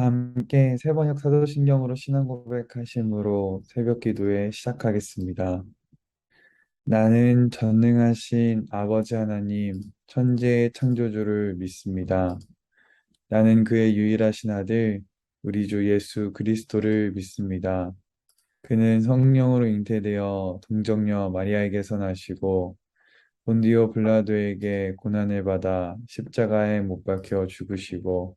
함께 세 번역 사도신경으로 신앙 고백하심으로 새벽 기도회 시작하겠습니다. 나는 전능하신 아버지 하나님, 천지의 창조주를 믿습니다. 나는 그의 유일하신 아들, 우리 주 예수 그리스도를 믿습니다. 그는 성령으로 잉태되어 동정녀 마리아에게서 나시고 본디오 블라도에게 고난을 받아 십자가에 못 박혀 죽으시고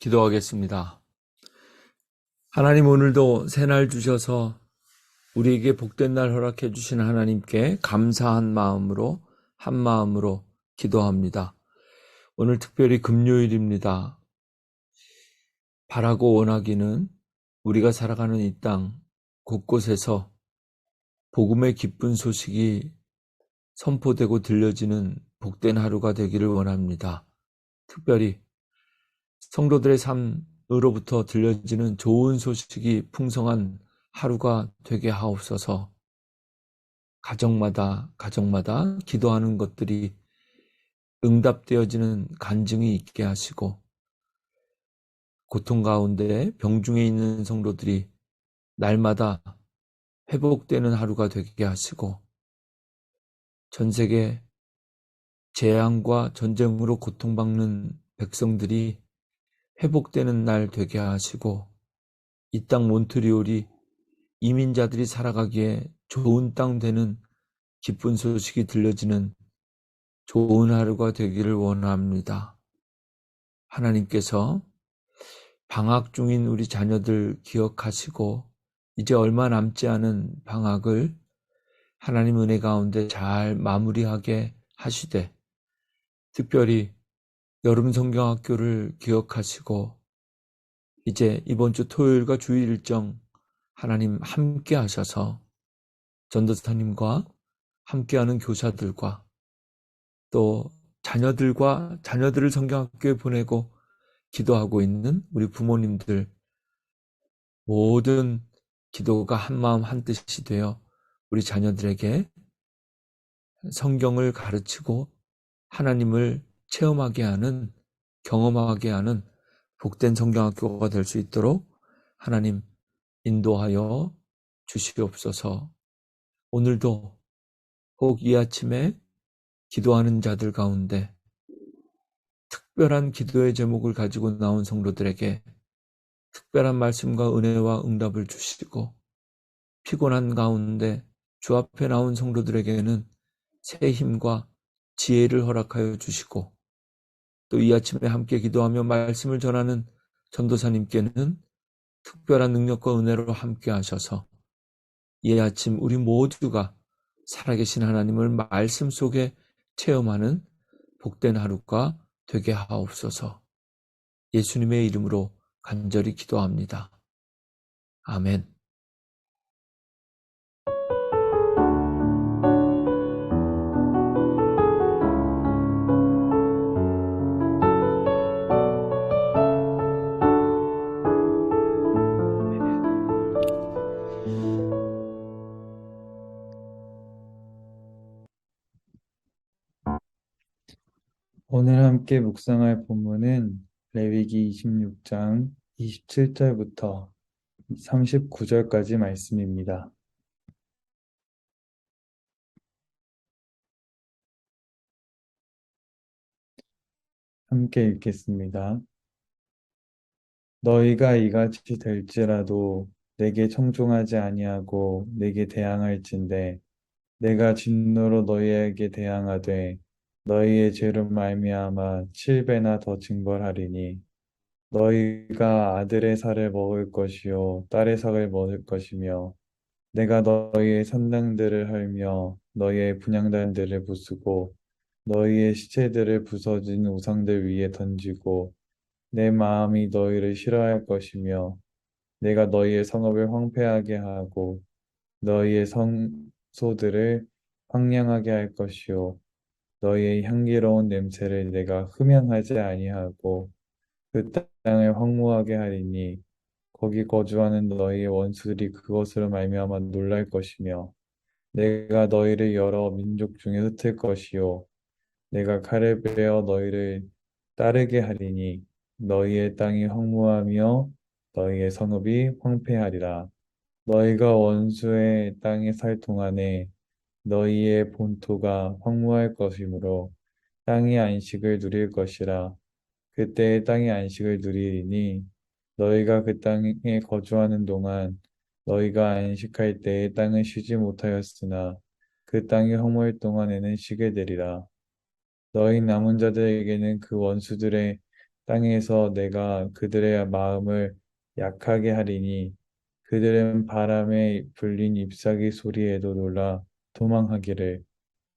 기도하겠습니다. 하나님 오늘도 새날 주셔서 우리에게 복된 날 허락해 주신 하나님께 감사한 마음으로 한 마음으로 기도합니다. 오늘 특별히 금요일입니다. 바라고 원하기는 우리가 살아가는 이 땅 곳곳에서 복음의 기쁜 소식이 선포되고 들려지는 복된 하루가 되기를 원합니다. 특별히 성도들의 삶으로부터 들려지는 좋은 소식이 풍성한 하루가 되게 하옵소서. 가정마다 가정마다 기도하는 것들이 응답되어지는 간증이 있게 하시고 고통 가운데 병중에 있는 성도들이 날마다 회복되는 하루가 되게 하시고 전 세계 재앙과 전쟁으로 고통받는 백성들이 회복되는 날 되게 하시고 이 땅 몬트리올이 이민자들이 살아가기에 좋은 땅 되는 기쁜 소식이 들려지는 좋은 하루가 되기를 원합니다. 하나님께서 방학 중인 우리 자녀들 기억하시고 이제 얼마 남지 않은 방학을 하나님 은혜 가운데 잘 마무리하게 하시되 특별히 여름 성경학교를 기억하시고 이제 이번 주 토요일과 주일 일정 하나님 함께 하셔서 전도사님과 함께하는 교사들과 또 자녀들과 자녀들을 성경학교에 보내고 기도하고 있는 우리 부모님들 모든 기도가 한마음 한뜻이 되어 우리 자녀들에게 성경을 가르치고 하나님을 체험하게 하는 경험하게 하는 복된 성경학교가 될 수 있도록 하나님 인도하여 주시옵소서. 오늘도 혹 이 아침에 기도하는 자들 가운데 특별한 기도의 제목을 가지고 나온 성도들에게 특별한 말씀과 은혜와 응답을 주시고 피곤한 가운데 주 앞에 나온 성도들에게는 새 힘과 지혜를 허락하여 주시고 또 이 아침에 함께 기도하며 말씀을 전하는 전도사님께는 특별한 능력과 은혜로 함께 하셔서 이 아침 우리 모두가 살아계신 하나님을 말씀 속에 체험하는 복된 하루가 되게 하옵소서. 예수님의 이름으로 간절히 기도합니다. 아멘. 오늘 함께 묵상할 본문은 레위기 26장 27절부터 39절까지 말씀입니다. 함께 읽겠습니다. 너희가 이같이 될지라도 내게 청종하지 아니하고 내게 대항할진대 내가 진노로 너희에게 대항하되 너희의 죄로 말미암아 칠배나 더 징벌하리니 너희가 아들의 살을 먹을 것이요 딸의 살을 먹을 것이며 내가 너희의 산당들을 헐며 너희의 분향단들을 부수고 너희의 시체들을 부서진 우상들 위에 던지고 내 마음이 너희를 싫어할 것이며 내가 너희의 성읍을 황폐하게 하고 너희의 성소들을 황량하게 할 것이요 너희의 향기로운 냄새를 내가 흠양하지 아니하고 그 땅을 황무하게 하리니 거기 거주하는 너희의 원수들이 그것으로 말미암아 놀랄 것이며 내가 너희를 여러 민족 중에 흩을 것이요. 내가 칼을 베어 너희를 따르게 하리니 너희의 땅이 황무하며 너희의 성읍이 황폐하리라. 너희가 원수의 땅에 살 동안에 너희의 본토가 황무할 것이므로 땅이 안식을 누릴 것이라 그때의 땅이 안식을 누리리니 너희가 그 땅에 거주하는 동안 너희가 안식할 때에 땅은 쉬지 못하였으나 그 땅이 허무할 동안에는 쉬게 되리라. 너희 남은 자들에게는 그 원수들의 땅에서 내가 그들의 마음을 약하게 하리니 그들은 바람에 불린 잎사귀 소리에도 놀라 도망하기를.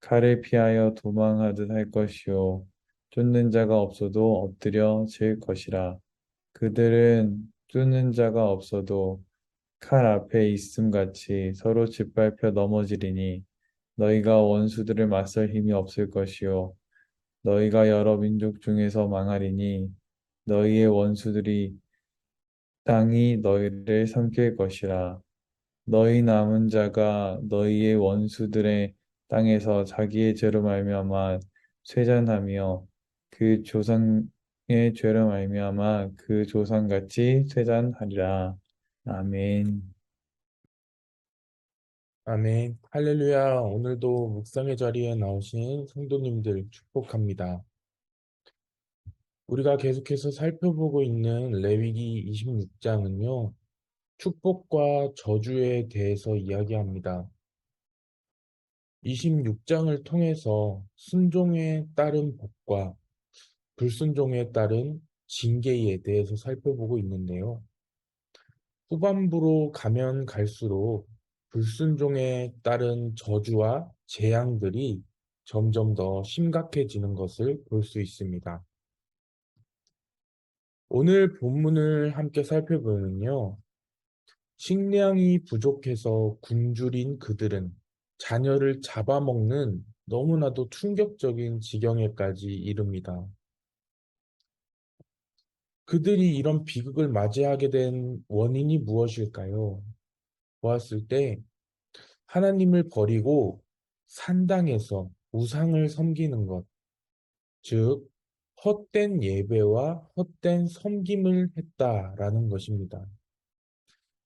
칼을 피하여 도망하듯 할 것이요. 쫓는 자가 없어도 엎드려 질 것이라. 그들은 쫓는 자가 없어도 칼 앞에 있음 같이 서로 짓밟혀 넘어지리니 너희가 원수들을 맞설 힘이 없을 것이요. 너희가 여러 민족 중에서 망하리니 너희의 원수들이 땅이 너희를 삼킬 것이라 너희 남은 자가 너희의 원수들의 땅에서 자기의 죄로 말미암아 쇠잔하며 그 조상의 죄로 말미암아 그 조상같이 쇠잔하리라. 아멘. 아멘. 할렐루야. 오늘도 묵상의 자리에 나오신 성도님들 축복합니다. 우리가 계속해서 살펴보고 있는 레위기 26장은요, 축복과 저주에 대해서 이야기합니다. 26장을 통해서 순종에 따른 복과 불순종에 따른 징계에 대해서 살펴보고 있는데요. 후반부로 가면 갈수록 불순종에 따른 저주와 재앙들이 점점 더 심각해지는 것을 볼 수 있습니다. 오늘 본문을 함께 살펴보면요. 식량이 부족해서 굶주린 그들은 자녀를 잡아먹는 너무나도 충격적인 지경에까지 이릅니다. 그들이 이런 비극을 맞이하게 된 원인이 무엇일까요? 보았을 때 하나님을 버리고 산당에서 우상을 섬기는 것, 즉 헛된 예배와 헛된 섬김을 했다라는 것입니다.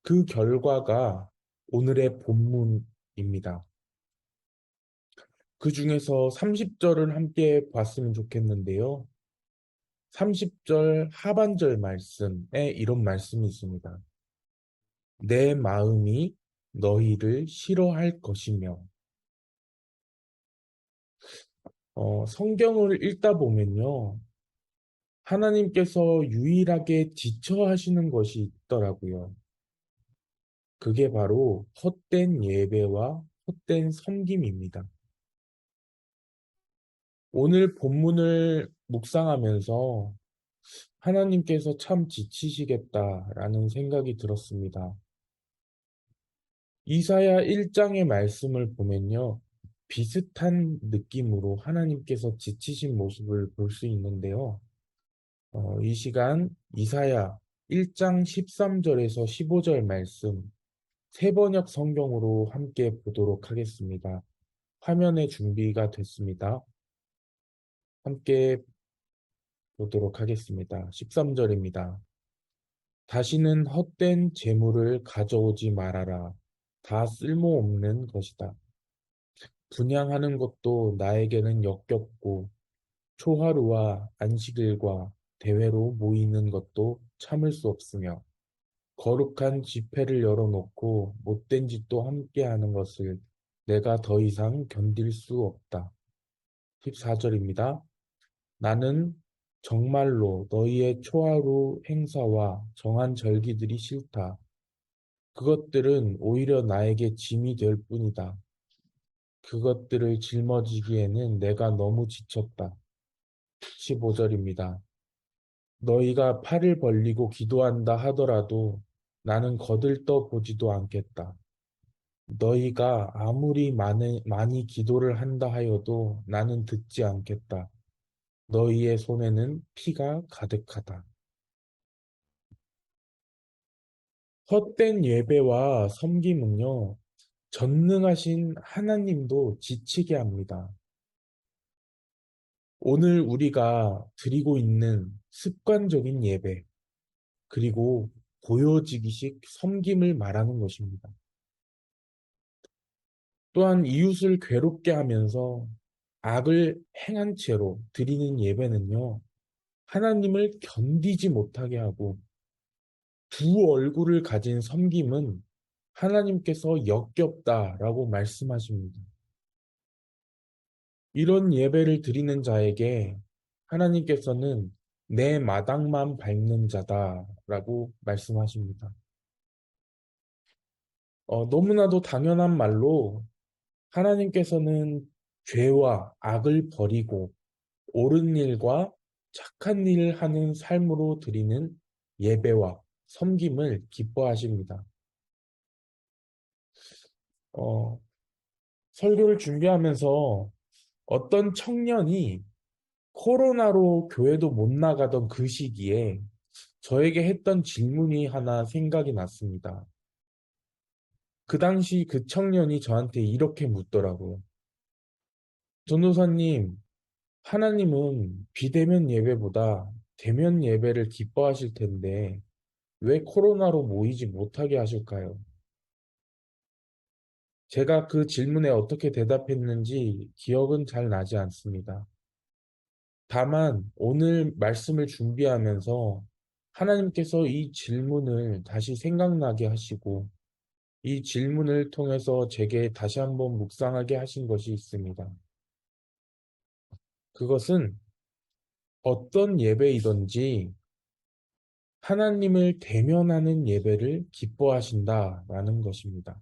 그 결과가 오늘의 본문입니다. 그 중에서 30절을 함께 봤으면 좋겠는데요. 30절 하반절 말씀에 이런 말씀이 있습니다. 내 마음이 너희를 싫어할 것이며, 어, 성경을 읽다 보면요. 하나님께서 유일하게 지쳐 하시는 것이 있더라고요. 그게 바로 헛된 예배와 헛된 섬김입니다. 오늘 본문을 묵상하면서 하나님께서 참 지치시겠다라는 생각이 들었습니다. 이사야 1장의 말씀을 보면요. 비슷한 느낌으로 하나님께서 지치신 모습을 볼 수 있는데요. 어, 이 시간 이사야 1장 13절에서 15절 말씀 세 번역 성경으로 함께 보도록 하겠습니다. 화면에 준비가 됐습니다. 함께 보도록 하겠습니다. 13절입니다. 다시는 헛된 재물을 가져오지 말아라. 다 쓸모없는 것이다. 분양하는 것도 나에게는 역겹고 초하루와 안식일과 대회로 모이는 것도 참을 수 없으며 거룩한 집회를 열어놓고 못된 짓도 함께 하는 것을 내가 더 이상 견딜 수 없다. 14절입니다. 나는 정말로 너희의 초하루 행사와 정한 절기들이 싫다. 그것들은 오히려 나에게 짐이 될 뿐이다. 그것들을 짊어지기에는 내가 너무 지쳤다. 15절입니다. 너희가 팔을 벌리고 기도한다 하더라도 나는 거들떠 보지도 않겠다. 너희가 아무리 많이, 많이 기도를 한다 하여도 나는 듣지 않겠다. 너희의 손에는 피가 가득하다. 헛된 예배와 섬김은요, 전능하신 하나님도 지치게 합니다. 오늘 우리가 드리고 있는 습관적인 예배, 그리고 보여지기식 섬김을 말하는 것입니다. 또한 이웃을 괴롭게 하면서 악을 행한 채로 드리는 예배는요, 하나님을 견디지 못하게 하고 두 얼굴을 가진 섬김은 하나님께서 역겹다라고 말씀하십니다. 이런 예배를 드리는 자에게 하나님께서는 내 마당만 밟는 자다라고 말씀하십니다. 어, 너무나도 당연한 말로 하나님께서는 죄와 악을 버리고 옳은 일과 착한 일을 하는 삶으로 드리는 예배와 섬김을 기뻐하십니다. 어, 설교를 준비하면서 어떤 청년이 코로나로 교회도 못 나가던 그 시기에 저에게 했던 질문이 하나 생각이 났습니다. 그 당시 그 청년이 저한테 이렇게 묻더라고요. 전도사님, 하나님은 비대면 예배보다 대면 예배를 기뻐하실 텐데 왜 코로나로 모이지 못하게 하실까요? 제가 그 질문에 어떻게 대답했는지 기억은 잘 나지 않습니다. 다만 오늘 말씀을 준비하면서 하나님께서 이 질문을 다시 생각나게 하시고 이 질문을 통해서 제게 다시 한번 묵상하게 하신 것이 있습니다. 그것은 어떤 예배이든지 하나님을 대면하는 예배를 기뻐하신다라는 것입니다.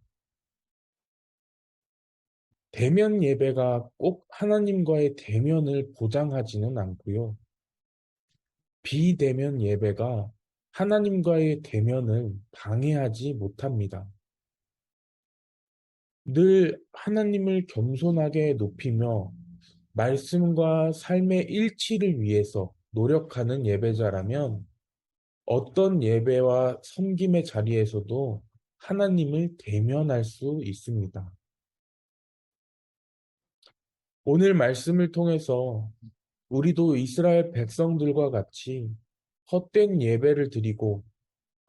대면 예배가 꼭 하나님과의 대면을 보장하지는 않고요. 비대면 예배가 하나님과의 대면을 방해하지 못합니다. 늘 하나님을 겸손하게 높이며 말씀과 삶의 일치를 위해서 노력하는 예배자라면 어떤 예배와 섬김의 자리에서도 하나님을 대면할 수 있습니다. 오늘 말씀을 통해서 우리도 이스라엘 백성들과 같이 헛된 예배를 드리고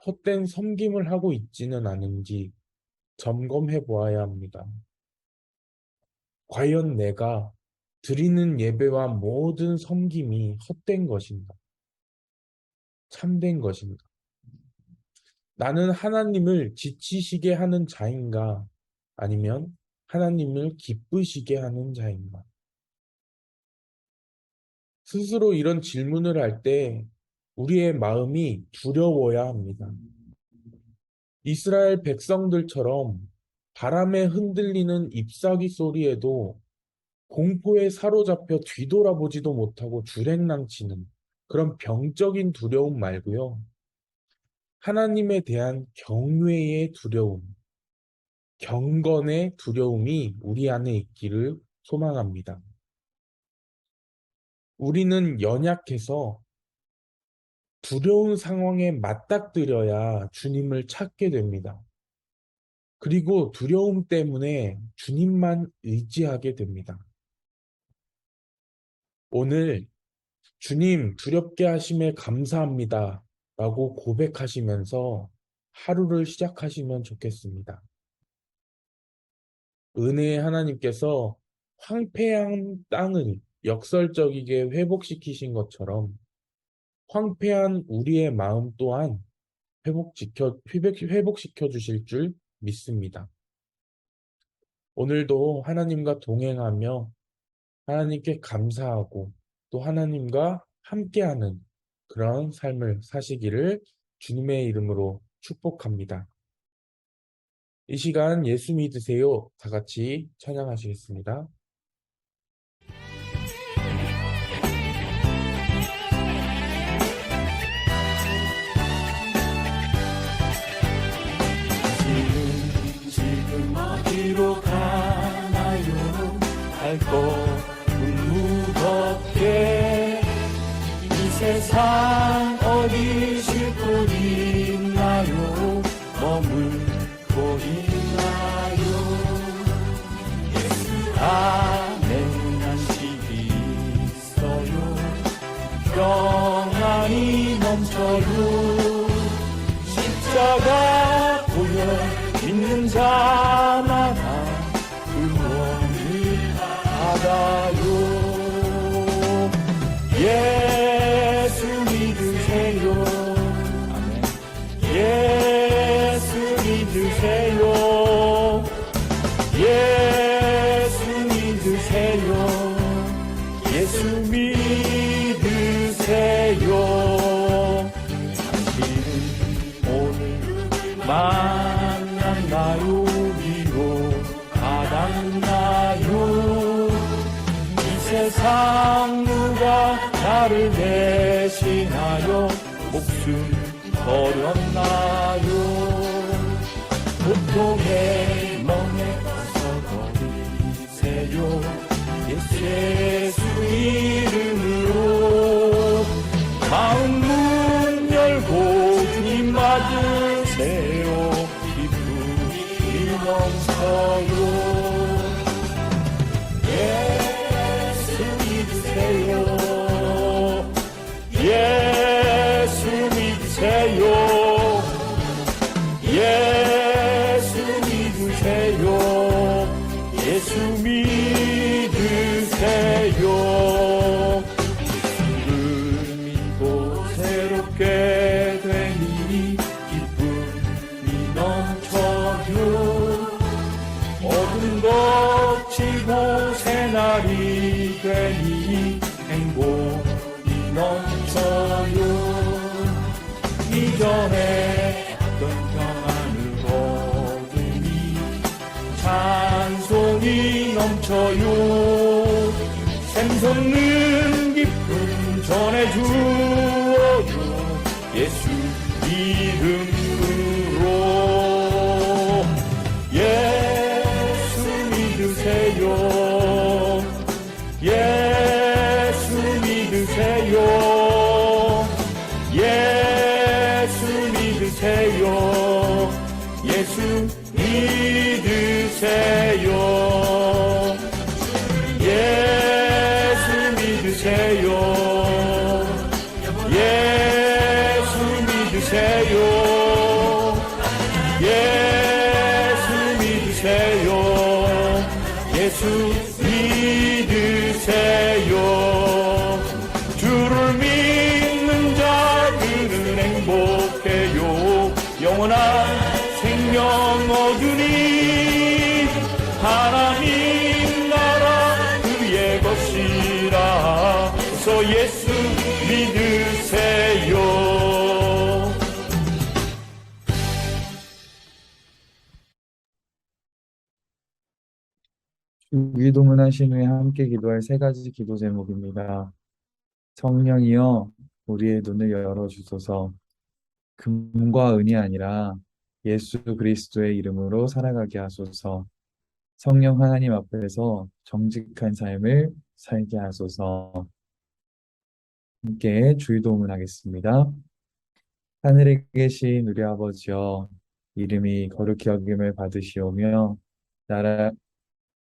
헛된 섬김을 하고 있지는 않은지 점검해 보아야 합니다. 과연 내가 드리는 예배와 모든 섬김이 헛된 것인가? 참된 것인가? 나는 하나님을 지치시게 하는 자인가? 아니면 하나님을 기쁘시게 하는 자인가? 스스로 이런 질문을 할 때 우리의 마음이 두려워야 합니다. 이스라엘 백성들처럼 바람에 흔들리는 잎사귀 소리에도 공포에 사로잡혀 뒤돌아보지도 못하고 주랭랑치는 그런 병적인 두려움 말고요. 하나님에 대한 경외의 두려움, 경건의 두려움이 우리 안에 있기를 소망합니다. 우리는 연약해서 두려운 상황에 맞닥뜨려야 주님을 찾게 됩니다. 그리고 두려움 때문에 주님만 의지하게 됩니다. 오늘 주님 두렵게 하심에 감사합니다. 라고 고백하시면서 하루를 시작하시면 좋겠습니다. 은혜의 하나님께서 황폐한 땅을 역설적이게 회복시키신 것처럼 황폐한 우리의 마음 또한 회복시켜, 회복- 회복시켜 주실 줄 믿습니다. 오늘도 하나님과 동행하며 하나님께 감사하고 또 하나님과 함께하는 그런 삶을 사시기를 주님의 이름으로 축복합니다. 이 시간 예수 믿으세요. 다 같이 찬양하시겠습니다. 어디로 가나요 할 곳은 무겁게 이 세상 어디 받 이전에 어떤 평안을 얻으니 찬송이 넘쳐요. 샘솟는 Jesus. 기도문하신 후에 함께 기도할 세 가지 기도 제목입니다. 성령이여 우리의 눈을 열어주소서 금과 은이 아니라 예수 그리스도의 이름으로 살아가게 하소서 성령 하나님 앞에서 정직한 삶을 살게 하소서 함께 주기도문 하겠습니다. 하늘에 계신 우리 아버지여 이름이 거룩히 여김을 받으시오며 나라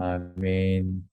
I mean,